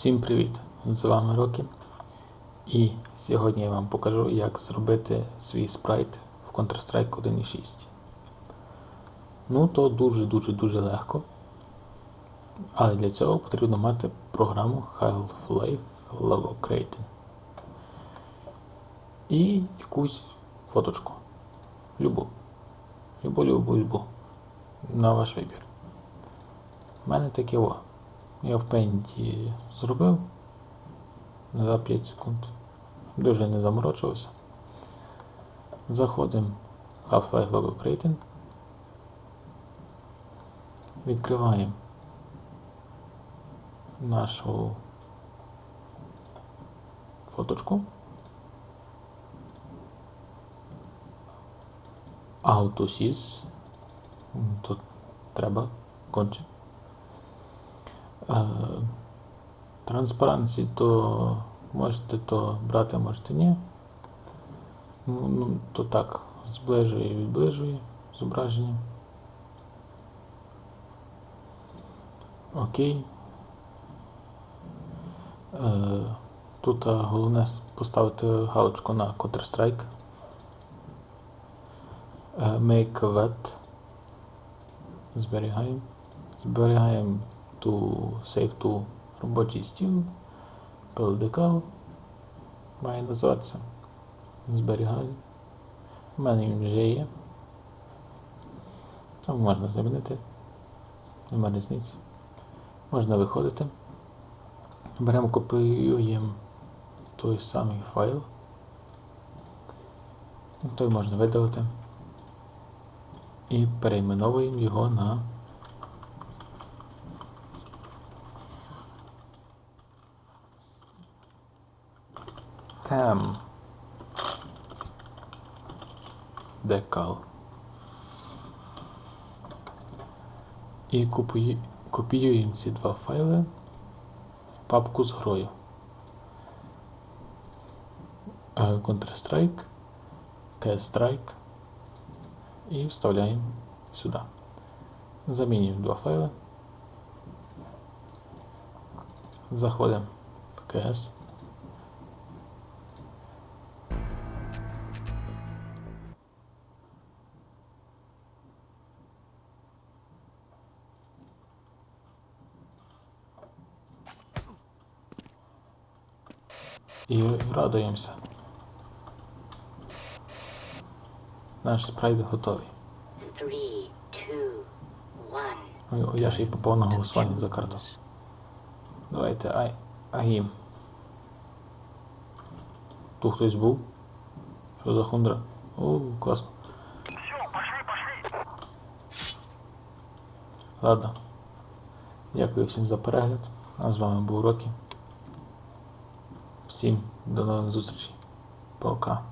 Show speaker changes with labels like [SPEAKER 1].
[SPEAKER 1] Всім привіт! З вами Рокі. І сьогодні я вам покажу, як зробити свій спрайт в Counter-Strike 1.6. Ну, то дуже-дуже-дуже легко. Але для цього потрібно мати програму Half-Life Logo Creating. І якусь фоточку. Любу. Любу, любу, любу. На ваш вибір. У мене таке о. Я в пенті зробив за 5 секунд. Дуже не заморочувався. Заходимо в Half-Life Logo Creating. Відкриваємо нашу фоточку. AutoSys. Тут треба конче. Транспаранці то можете то брати, можете ні. Ну, ну, то так, зближує і відближує зображення. Окей. Е, Тут головне поставити галочку на Counter-Strike. Е, Make a wet. Зберігаємо. Зберігаємо ту save to робочий стіл. PLDK має називатися. Зберігаю. У мене він вже є. Там можна замінити. Нема різниці. Можна виходити. Беремо, копіюємо той самий файл. Той можна видалити. І перейменовуємо його на Tem. Decal. І копію- копіюємо ці два файли в папку з грою. Е, Counter-Strike, CS-Strike і вставляємо сюди. Замінюємо два файли. Заходимо в CS. І радуємося. Наш спрайт готовий.
[SPEAKER 2] Three, two.
[SPEAKER 1] Ой, я ж і попав на голосування за карту. Давайте, ай, агім. Тут хтось був? Що за хундра? О, класно. Ладно. Дякую всім за перегляд. А з вами був Рокі. Всім до нових зустрічей. Пока.